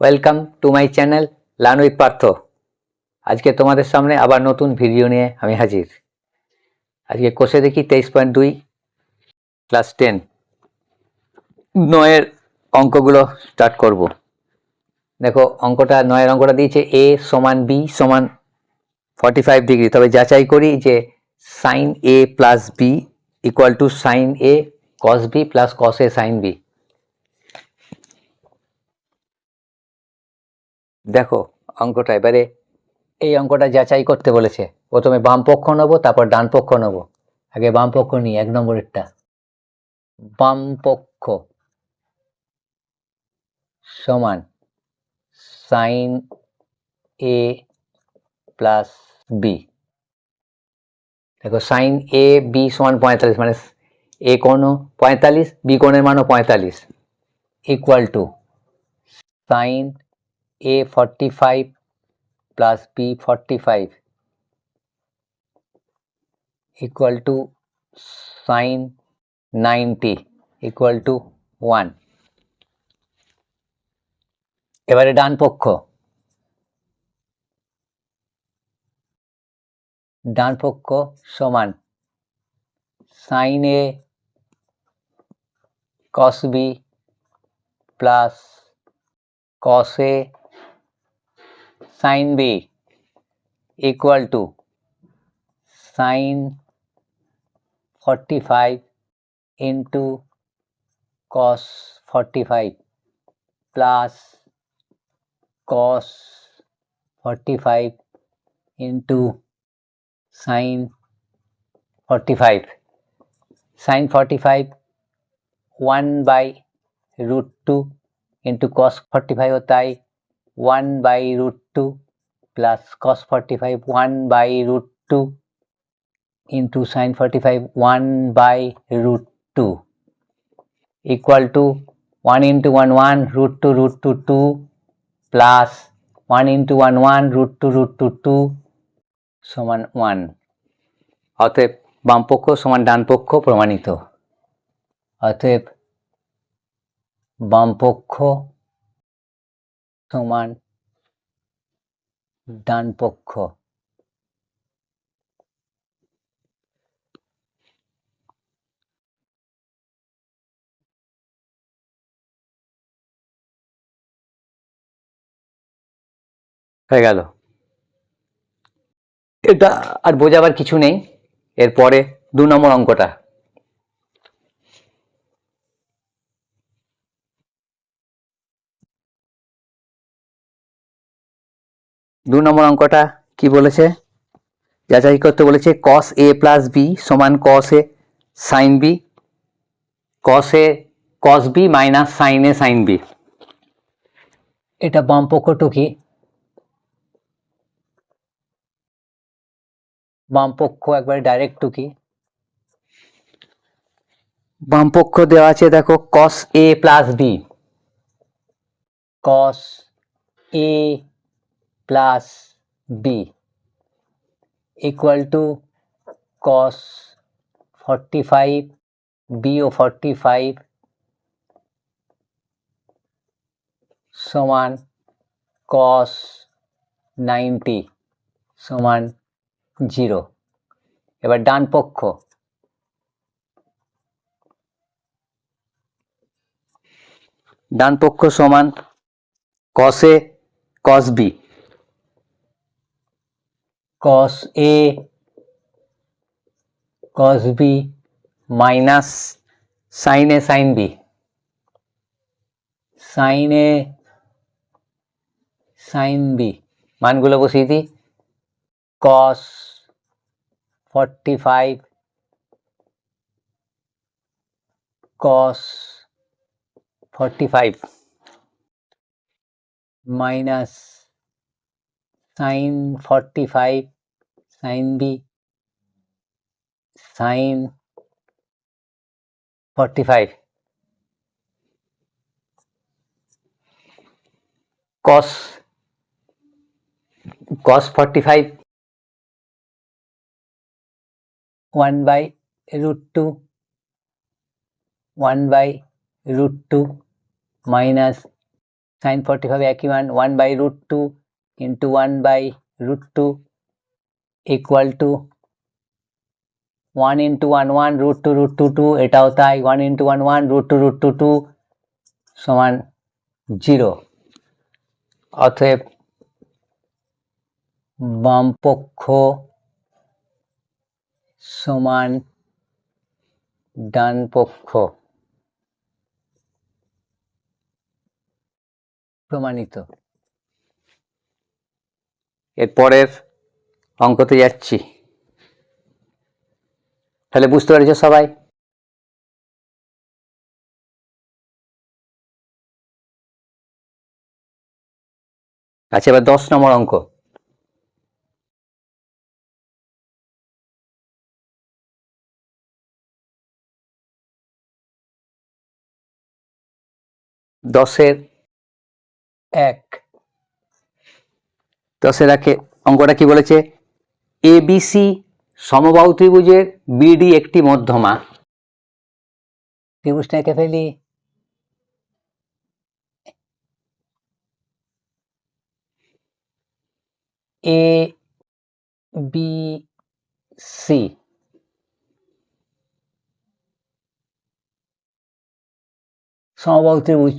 Welcome to my channel learn with Partha আজকে তোমাদের সামনে আবার নতুন ভিডিও নিয়ে আমি হাজির। আজকে কোষে দেখি তেইশ পয়েন্ট দুই ক্লাস টেন নয়ের অঙ্কগুলো স্টার্ট করব। দেখো, অঙ্কটা, নয়ের অঙ্কটা দিয়েছে এ সমান বি সমান ফর্টি ফাইভ ডিগ্রি তবে যাচাই করি যে sine A plus B equal to sine A cos B plus cos A sine B দেখো অঙ্কটা এবারে, এই অঙ্কটা যাচাই করতে বলেছে। প্রথমে বাম পক্ষ নেব, তারপর ডান পক্ষ নেব। আগে বাম পক্ষ নিই, এক নম্বরেরটা। বাম পক্ষ সমান সাইন এ প্লাস বি দেখো সাইন এ বি সমান পঁয়তাল্লিশ মানে এ কোণও পঁয়তাল্লিশ বি কোণের মানও পঁয়তাল্লিশ। Equal to sine a 45 plus b 45 equal to sin 90 equal to 1 এবারে ডান পক্ষ। ডান পক্ষ সমান sine A cos B plus cos A sin b equal to sin 45 into cos 45 plus cos 45 into sin 45 sin 45 1 by root 2 into cos 45 होता है 1 by root 2 plus cos 45 1 by root 2 into sin 45 1 by root 2 equal to 1 into 1 1 root 2 root 2 2 plus 1 into 1 1 root 2 root 2 2 সমান 1 অতএব বাম পক্ষ সমান ডান পক্ষ প্রমাণিত অতএব বাম পক্ষ সমান ডান পক্ষ হয়ে গেল। এটা আর বোঝাবার কিছু নেই। এরপরে দু নম্বর অঙ্কটা। দু নম্বর অঙ্কটা কি বলেছে? যাচাই করতে বলেছে কস এ প্লাস বি সমান cos A sine B cos A cos B minus sine A sine B এটা বাম পক্ষ টুকি বাম পক্ষ একবারে ডাইরেক্ট টুকি বাম পক্ষ দেওয়া আছে দেখো cos A plus B cos A plus b equal to cos 45 b ও 45 সমান cos 90 সমান 0 এবার ডান পক্ষ ডান পক্ষ সমান cos a cos b cos A cos B minus sin A sin B sin A sin B মানগুলো বসিয়ে দিই cos 45 cos 45 minus sin 45 sin b. Sin 45 cos cos 45 1 by root 2 1 by root 2 minus sin 45 একই 1 by root 2 into 1 by root 2 equal to one into one one root two root two two এটা होता है one into one one root two root two two সমান zero অতএব বামপক্ষ সমান ডান পক্ষ প্রমাণিত এরপরের অঙ্কতে যাচ্ছি। তাহলে বুঝতে পেরেছ সবাই? আচ্ছা এবার দশ নম্বর অঙ্ক। দশের এক। দশের একে অঙ্কটা কি বলেছে? এবিসি সমবাহু ত্রিভুজের বিডি একটি মধ্যমা। ত্রিভুজটা এঁকে ফেলি। A B C. সমবাহু ত্রিভুজ।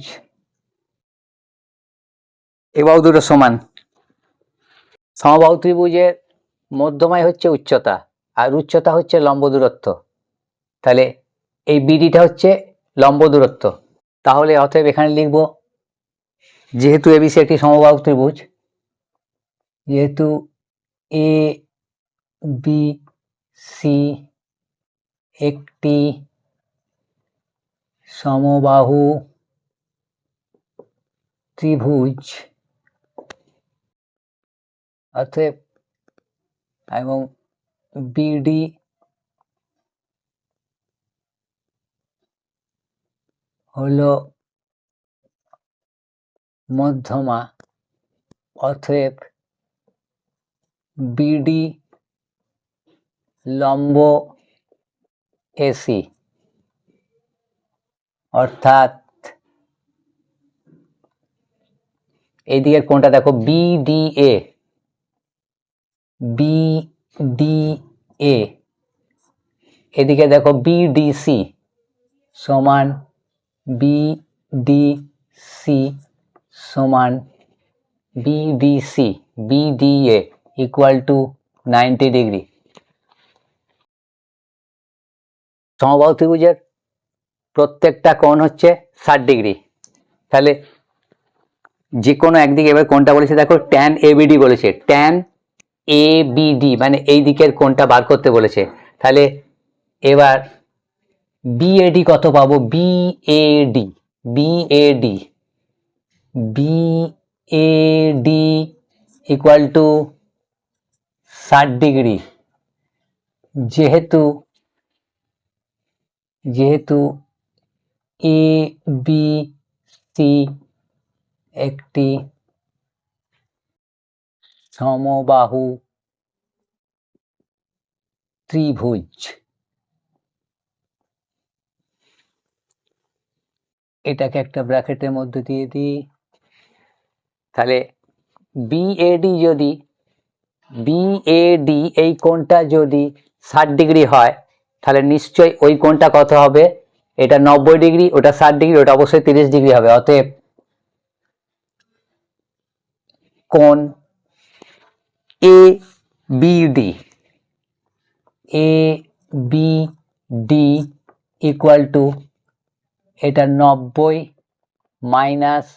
এ বাহু দুটো সমান। সমবাহু ত্রিভুজের মধ্যমায় হচ্ছে উচ্চতা আর উচ্চতা হচ্ছে লম্ব দূরত্ব। তাহলে এই বিডিটা হচ্ছে লম্ব দূরত্ব। তাহলে অতএব এখানে লিখব, যেহেতু এ এবিসি একটি সমবাহু ত্রিভুজ, যেহেতু এ বি সি একটি সমবাহু ত্রিভুজ, অতএব এবং বিডি হলো মধ্যমা অতএব বিডি লম্ব এসি অর্থাৎ এই দিকের কোনটা দেখো বিডিএ। বিডিএ এদিকে দেখো বিডিসি সমান বিডিসি সমান BDC BDA equal to ninety degree সমবাহু ত্রিভুজের প্রত্যেকটা কোণ হচ্ছে ষাট ডিগ্রি তাহলে যে কোনো একদিকে এবার কোনটা বলেছে, দেখো ট্যান এবিডি বলেছে। ট্যান এবিডি মানে এই দিকের কোনটা বার করতে বলেছে। তাহলে এবার বিএডি কত পাবো? BAD BAD BAD equal to ষাট ডিগ্রি। যেহেতু যেহেতু এ বি সি একটি সমবাহু ত্রিভুজ। এটাকে একটা ব্র্যাকেটের মধ্যে দিয়ে দিই। তাহলে বিএডি যদি বিএডি এই কোণটা যদি ষাট ডিগ্রি হয়, তাহলে নিশ্চয়ই ওই কোণটা কত হবে? এটা নব্বই ডিগ্রি, ওটা ষাট ডিগ্রি, ওটা অবশ্যই তিরিশ ডিগ্রি হবে। অতএব কোণ A BD A D equal to এটা নব্বই মাইনাস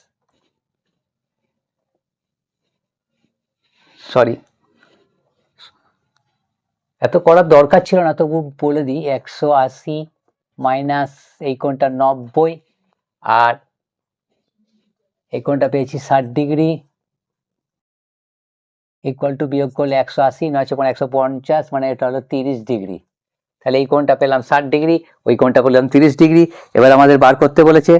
সরি এত করার দরকার ছিল না, তবু বলে দিই, একশো আশি মাইনাস এই কোণটা নব্বই আর এই কোণটা পেয়েছি ষাট ডিগ্রি ইকুয়াল টু বিয়োগ করলে একশো আশি, নয়শো পনেরো, একশো পঞ্চাশ মানে এটা হলো তিরিশ ডিগ্রি। তাহলে এই কোণটা পেলাম ষাট ডিগ্রি, ওই কোণটা পেলাম তিরিশ ডিগ্রি। এবার আমাদের বার করতে বলেছে,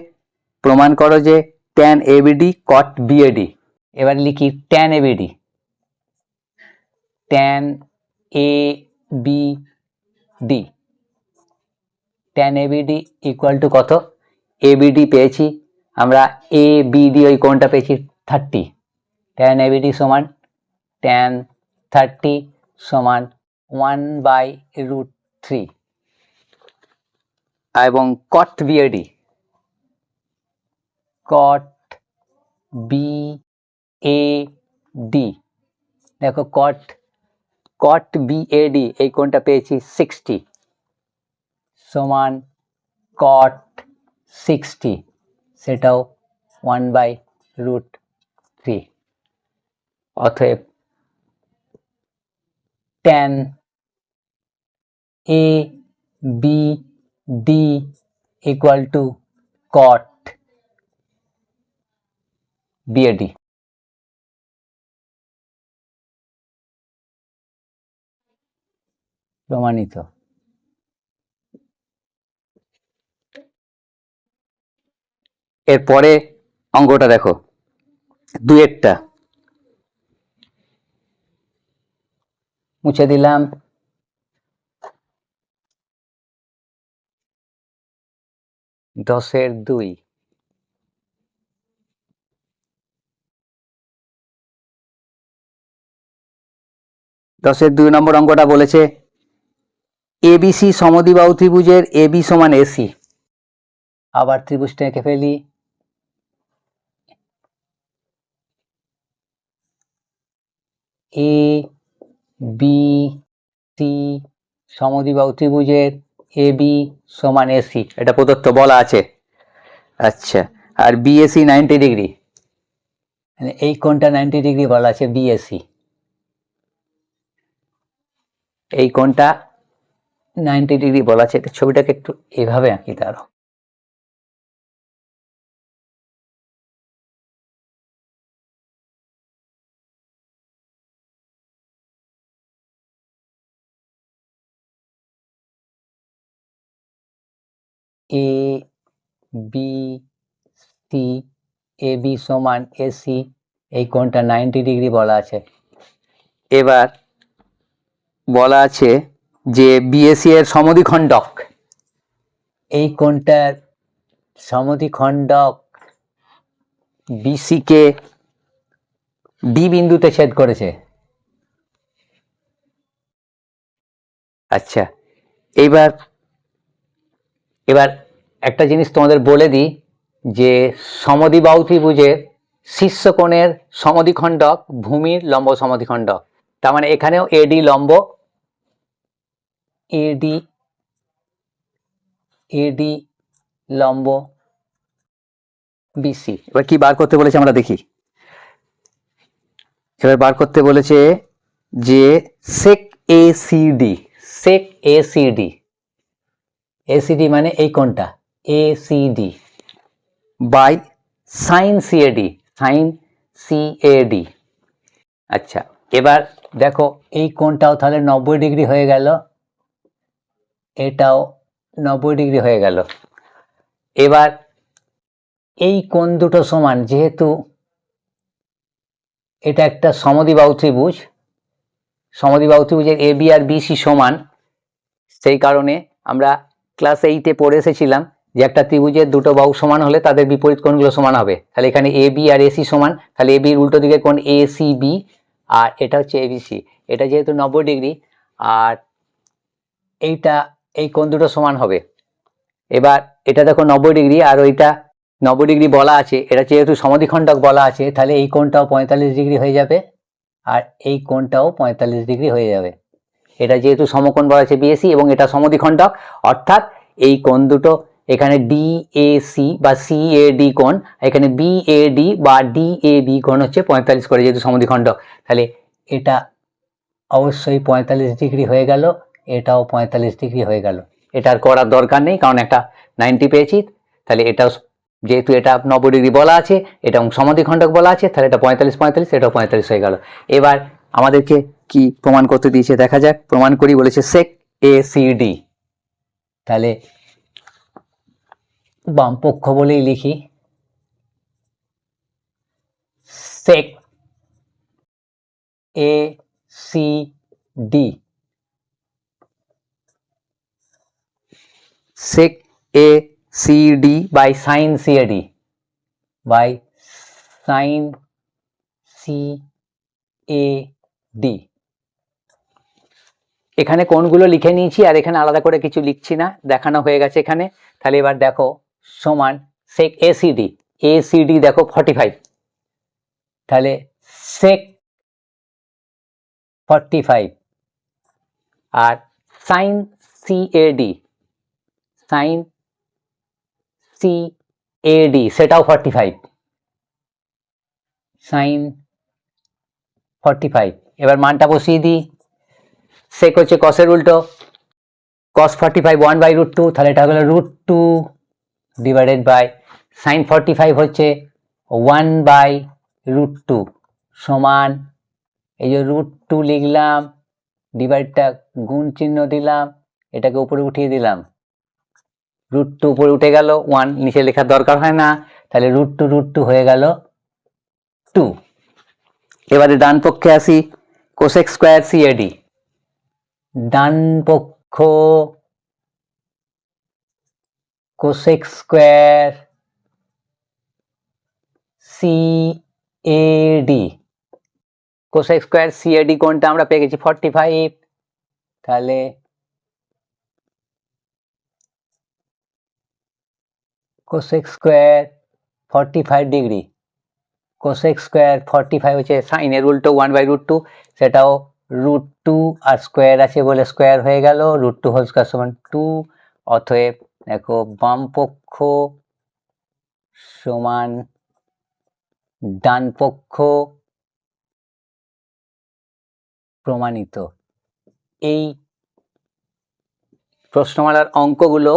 প্রমাণ করো যে ট্যান এবিডি কট বিএডি এবার লিখি tan ABD tan A B D tan ABD equal to কত? এবিডি পেয়েছি, আমরা এ বি ডি ওই কোণটা পেয়েছি থার্টি ট্যান এবিডি সমান ট্যান থার্টি সমান ওয়ান বাই রুট থ্রি এবং cot BAD cot B A D দেখো কট কট বিএডি এই কোণটা পেয়েছি সিক্সটি সমান কট সিক্সটি সেটাও ওয়ান বাই রুট থ্রি অতএব tan A B D equal to cot BAD প্রমাণিত। এরপরে অঙ্কটা দেখো। দুয়েরটা। মুছে দিলাম। দশের দুই। দশের দুই নম্বর অঙ্কটা বলেছে এবিসি সমদ্বিবাহু ত্রিভুজের এবি সমান এসি আবার ত্রিভুজটা এঁকে ফেলি। এ বি সি সমদ্বিবাহু ত্রিভুজের এ বি সমান এসি এটা প্রদত্ত বলা আছে। আচ্ছা আর বিএসি নাইনটি ডিগ্রি এই কোণটা নাইনটি ডিগ্রি বলা আছে বিএসি এই কোণটা নাইনটি ডিগ্রি বলা আছে। এটা ছবিটাকে একটু এভাবে আঁকি দাঁড়ো A B C A B সমান এসি এই কোণটা নাইনটি ডিগ্রি বলা আছে। এবার বলা আছে যে বিএসি এর সমদ্বিখণ্ডক। এই কোণটার সমদ্বিখণ্ডক বিসি কে ডি বিন্দুতে ছেদ করেছে। আচ্ছা এইবার এবার একটা জিনিস তোমাদের বলে দিই, যে সমদ্বিবাহু ত্রিভুজের শীর্ষকোণের সমদ্বিখণ্ডক ভূমির লম্ব সমদ্বিখণ্ডক তার মানে এখানেও এডি লম্ব, এডি এডি লম্ব বিসি। এবার কি বার করতে বলেছে আমরা দেখি। এবার বার করতে বলেছে যে sec A C D sec A CD ACD মানে এই কোনটা ACD by sine CAD sine CAD আচ্ছা এবার দেখো এই কোণটাও তাহলে নব্বই ডিগ্রি হয়ে গেল, এটাও নব্বই ডিগ্রি হয়ে গেল। এবার এই কোণ দুটো সমান, যেহেতু এটা একটা সমদ্বিবাহু ত্রিভুজ, সমদ্বিবাহু ত্রিভুজের এ বি আর বিসি সমান, সেই কারণে আমরা ক্লাস এইটে পড়ে এসেছিলাম যে একটা ত্রিভুজের দুটো বাহু সমান হলে তাদের বিপরীত কোণগুলো সমান হবে। তাহলে এখানে এ বি আর এসি সমান, তাহলে এ বির উল্টো দিকের কোণ এ সি বি আর এটা হচ্ছে এবিসি এটা যেহেতু নব্বই ডিগ্রি, আর এইটা, এই কোণ দুটো সমান হবে। এবার এটা দেখো নব্বই ডিগ্রি, আর ওইটা নব্বই ডিগ্রি বলা আছে। এটা যেহেতু সমাধিখণ্ডক বলা আছে, তাহলে এই কোণটাও পঁয়তাল্লিশ ডিগ্রি হয়ে যাবে, আর এই কোণটাও পঁয়তাল্লিশ ডিগ্রি হয়ে যাবে। এটা যেহেতু সমকোণ বলা আছে বিএসি এবং এটা সমদ্বিখণ্ডক, অর্থাৎ এই কোণ দুটো এখানে ডিএসি বা সিএডি কোণ, এখানে বিএডি বা ডি এ ডিএবি কোণ হচ্ছে পঁয়তাল্লিশ করে যেহেতু সমদ্বিখণ্ডক। তাহলে এটা অবশ্যই পঁয়তাল্লিশ ডিগ্রি হয়ে গেল, এটাও পঁয়তাল্লিশ ডিগ্রি হয়ে গেল। এটা আর করার দরকার নেই, কারণ একটা নাইনটি পেয়েছি, তাহলে এটাও যেহেতু এটা নব্বই ডিগ্রি বলা আছে, এটা সমদ্বিখণ্ডক বলা আছে, তাহলে এটা পঁয়তাল্লিশ পঁয়তাল্লিশ, এটাও পঁয়তাল্লিশ হয়ে গেল। এবার আমাদেরকে কি প্রমাণ করতে দিয়েছে? দেখা যাক, প্রমাণ করি বলেছে সেক এ সি ডি তাহলে বাম পক্ষ বলেই লিখি। Sec A C D sec A C D by sine C A D by sine C A D এখানে কোনগুলো লিখে নিয়েছি আর এখানে আলাদা করে কিছু লিখছি না, দেখানো হয়ে গেছে এখানে। তাহলে এবার দেখো, সমান সেক এসিডি এসিডি দেখো ফর্টি ফাইভ তাহলে সেক ফর্টি ফাইভ আর sine CAD sine C AD সেটাও forty five sine forty five এবার মানটা বসিয়ে দিই। সেক হচ্ছে কসের উল্টো। Cos forty five one by root two তাহলে এটা হলো root two divided by sine forty five হচ্ছে ওয়ান বাই রুট টু সমান, এই যে রুট টু লিখলাম ডিভাইডটা গুণ চিহ্ন দিলাম, এটাকে উপরে উঠিয়ে দিলাম। রুট টু উপরে উঠে গেল ওয়ান নিচে লেখার দরকার হয় না, তাহলে রুট টু রুট টু হয়ে গেল টু এবারে ডান পক্ষে আসি কোসেক স্কোয়ার সিএডি ডান পক্ষ cosec square CAD cosec square CAD কোনটা? আমরা পেয়ে গেছি ফর্টি ফাইভ তাহলে cosec square forty five degree. Cosec square forty five হচ্ছে সাইনের উল্টো ওয়ান বাই রুট টু সেটাও রুট টু আর স্কোয়ার আছে বলে স্কোয়ার হয়ে গেল রুট টু হোল স্কোয়ার সমান টু অতএব দেখো বাম পক্ষ সমান ডান পক্ষ প্রমাণিত। এই প্রশ্নমালার অঙ্কগুলো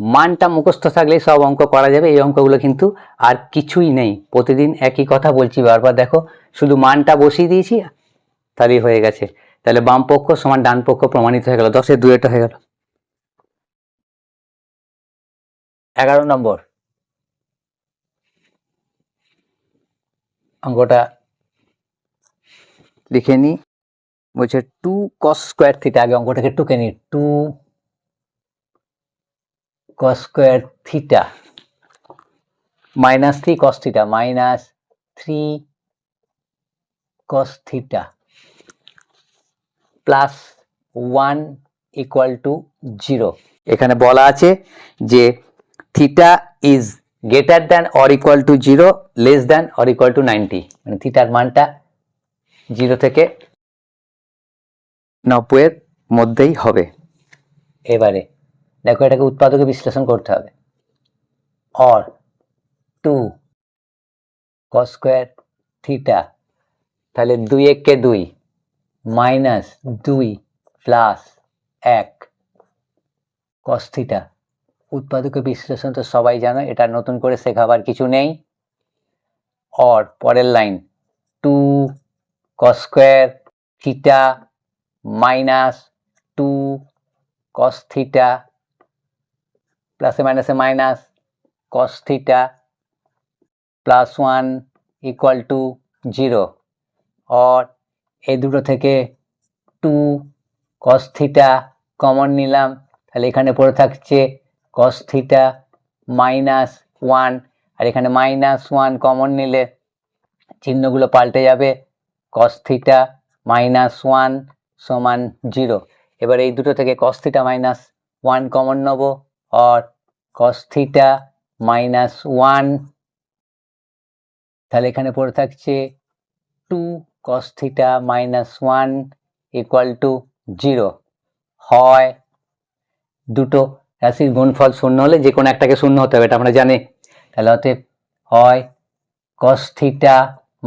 মানটা মুখস্থ থাকলে সব অঙ্ক করা যাবে, এই অঙ্কগুলো কিন্তু আর কিছুই নেই। প্রতিদিন একই কথা বলছি বারবার, দেখো শুধু মানটা বসিয়ে দিয়েছি তাহলেই হয়ে গেছে। তাহলে বাম পক্ষ সমান ডান পক্ষ প্রমাণিত হয়ে গেল। দশের দুয়েটা হয়ে গেল। এগারো নম্বর। অঙ্কটা লিখে নিই বলছে টু কস স্কোয়ার থিটা আগে অঙ্কটাকে টুকে নিই two cos square theta minus three cos theta minus three cos theta plus one equal to zero এখানে বলা আছে যে theta is greater than or equal to zero less than or equal to ninety মানে থিটার মানটা zero থেকে নব্বইয়ের মধ্যেই হবে। এবারে দেখো এটাকে উৎপাদকে বিশ্লেষণ করতে হবে। Or two cos square theta তাহলে দুই এককে দুই। মাইনাস দুই প্লাস এক কস থিটা উৎপাদকে বিশ্লেষণ তো সবাই জানো, এটা নতুন করে শেখাবার কিছু নেই। অর পরের line two cos square theta minus two cos theta প্লাসে মাইনাসে minus cos theta plus one equal to zero or এই দুটো থেকে টু কস থিটা কমন নিলাম। তাহলে এখানে পড়ে থাকছে কস থিটা মাইনাস ওয়ান আর এখানে মাইনাস ওয়ান কমন নিলে চিহ্নগুলো পাল্টে যাবে। কস থিটা মাইনাস ওয়ান সমান জিরো এবার এই দুটো থেকে cos theta minus one common নেব। Or cos theta minus one তাহলে এখানে পড়ে থাকছে two cos theta minus one equal to zero হয় দুটো রাশির গুণফল শূন্য হলে যে কোনো একটাকে শূন্য হতে হবে, এটা আমরা জানি। তাহলে অতএব হয় কস থিটা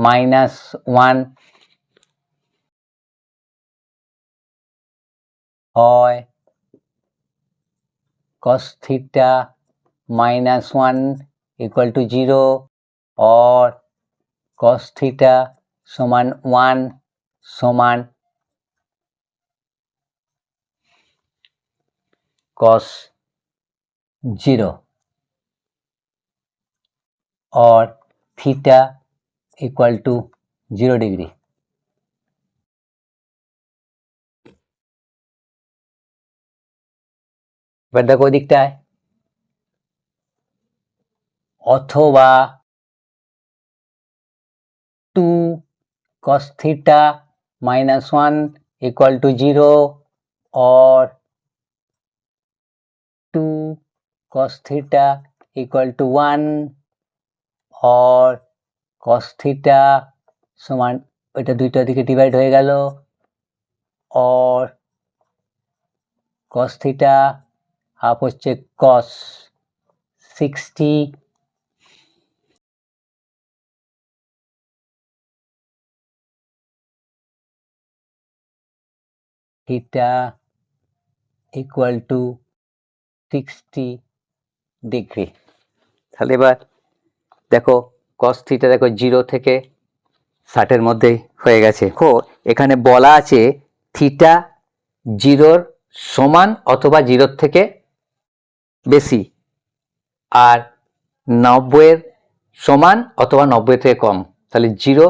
মাইনাস ওয়ান হয় cos theta minus 1 equal to 0 or cos theta সমান 1 সমান cos 0 or theta equal to 0 degree এবার দেখো ওদিকটায় অথবা cos theta minus 1 equal to 0 or 2 cos theta equal to 1 or cos theta সমান ওইটা দুইটা দিকে ডিভাইড হয়ে গেল or cos theta হাফ হচ্ছে cos 60 theta equal to 60 degree তাহলে এবার দেখো cos থিটা দেখো জিরো থেকে ষাটের মধ্যেই হয়ে গেছে। দেখো, এখানে বলা আছে থিটা জিরোর সমান অথবা জিরোর থেকে বেশি। আর নব্বইয়ের সমান অথবা নব্বই থেকে কম। তাহলে জিরো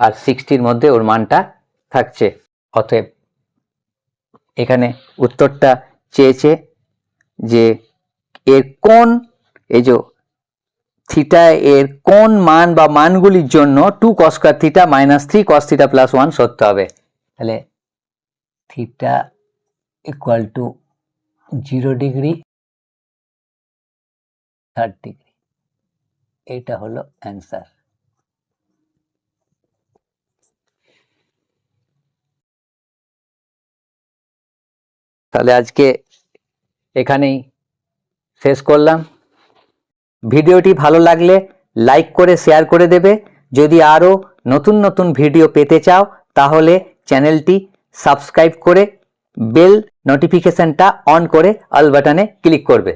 আর সিক্সটির মধ্যে ওর মানটা থাকছে। অতএব এখানে উত্তরটা চেয়েছে যে এর কোন, এই যে থিটা এর কোন মান বা মানগুলির জন্য two cos square theta minus three cos theta plus one সত্য হবে? তাহলে theta equal to zero degree third degree এটা হলো অ্যান্সার তাহলে আজকে এখানেই শেষ করলাম। ভিডিওটি ভালো লাগলে লাইক করে, শেয়ার করে দেবে। যদি আরও নতুন নতুন ভিডিও পেতে চাও, তাহলে চ্যানেলটি সাবস্ক্রাইব করে বেল নোটিফিকেশানটা অন করে অল বাটনে ক্লিক করবে।